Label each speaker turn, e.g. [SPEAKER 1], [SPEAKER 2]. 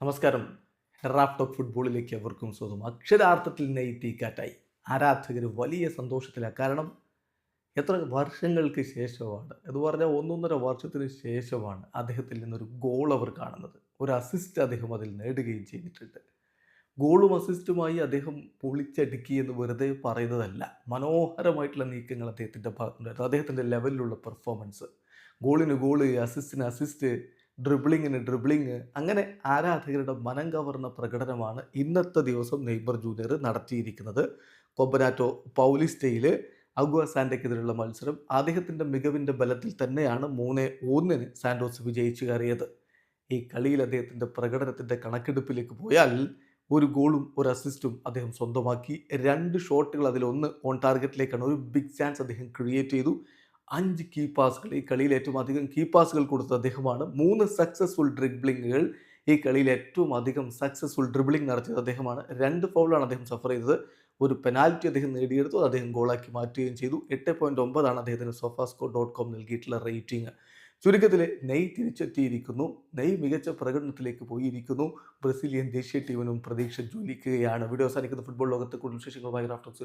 [SPEAKER 1] നമസ്കാരം. Raf talk ഫുട്ബോളിലേക്ക് അവർക്കും സ്വന്തം അക്ഷരാർത്ഥത്തിൽ നെയ്ത്തിക്കാറ്റായി ആരാധകർ വലിയ സന്തോഷത്തിലാണ് കാരണം എത്ര വർഷങ്ങൾക്ക് ശേഷമാണ്. എന്ന് പറഞ്ഞാൽ ഒന്നൊന്നര വർഷത്തിന് ശേഷമാണ് അദ്ദേഹത്തിൽ നിന്നൊരു ഗോൾ അവർ കാണുന്നത്. ഒരു അസിസ്റ്റ് അദ്ദേഹം അതിൽ നേടുകയും ചെയ്തിട്ടുണ്ട്. ഗോളും അസിസ്റ്റുമായി അദ്ദേഹം പൊളിച്ചടുക്കി എന്ന് വെറുതെ പറയുന്നതല്ല. മനോഹരമായിട്ടുള്ള നീക്കങ്ങൾ അദ്ദേഹത്തിന്റെ ഭാഗത്തുണ്ടായിരുന്നു. അദ്ദേഹത്തിന്റെ ലെവലിലുള്ള പെർഫോമൻസ് ഗോളിന് ഗോൾ അസിസ്റ്റിന് അസിസ്റ്റ് ഡ്രിബിളിങ്ങിന് ഡ്രിബിളിങ് അങ്ങനെ ആരാധകരുടെ മനം കവർന്ന പ്രകടനമാണ് ഇന്നത്തെ ദിവസം നെയ്മർ ജൂനിയർ നടത്തിയിരിക്കുന്നത്. കൊബനാറ്റോ പൗലിസ്റ്റയിൽ അഗ്വ സാൻഡയ്ക്കെതിരെയുള്ള മത്സരം അദ്ദേഹത്തിന്റെ മികവിന്റെ ബലത്തിൽ തന്നെയാണ് മൂന്ന് ഒന്നിന് സാൻഡോസ് വിജയിച്ചു കയറിയത്. ഈ കളിയിൽ അദ്ദേഹത്തിന്റെ പ്രകടനത്തിന്റെ കണക്കെടുപ്പിലേക്ക് പോയാൽ ഒരു ഗോളും ഒരു അസിസ്റ്റും അദ്ദേഹം സ്വന്തമാക്കി. രണ്ട് ഷോട്ടുകൾ അതിലൊന്ന് ഓൺ ടാർഗറ്റിലേക്കാണ് ഒരു ബിഗ് ചാൻസ് അദ്ദേഹം ക്രിയേറ്റ് ചെയ്തു. അഞ്ച് കീ പാസുകൾ ഈ കളിയിൽ ഏറ്റവും അധികം കീ പാസുകൾ കൊടുത്ത അദ്ദേഹമാണ്. മൂന്ന് സക്സസ്ഫുൾ ഡ്രിബ്ലിങ്ങുകൾ ഈ കളിയിൽ ഏറ്റവും അധികം സക്സസ്ഫുൾ ഡ്രിബ്ലിംഗ് നടത്തിയത് അദ്ദേഹമാണ്. രണ്ട് ഫൗളാണ് അദ്ദേഹം സഫർ ചെയ്തത്. ഒരു പെനാൽറ്റി അദ്ദേഹം നേടിയെടുത്തു. അദ്ദേഹം ഗോളാക്കി മാറ്റുകയും ചെയ്തു. എട്ട് പോയിന്റ് ഒമ്പതാണ് അദ്ദേഹത്തിന് സോഫാസ്കോ ഡോട്ട് കോം നൽകിയിട്ടുള്ള റേറ്റിംഗ് ചുരുക്കത്തിൽ നെയ് തിരിച്ചെത്തിയിരിക്കുന്നു. നെയ് മികച്ച പ്രകടനത്തിലേക്ക് പോയിരിക്കുന്നു. ബ്രസീലിയൻ ദേശീയ ടീമിനും പ്രതീക്ഷ ജോലിക്കുകയാണ് വീഡിയോ അവസാനിക്കുന്ന. ഫുട്ബോൾ ലോകത്തെ കൂടുതൽ വിശേഷങ്ങളുമായി റാഫ്റ്റോക്സ്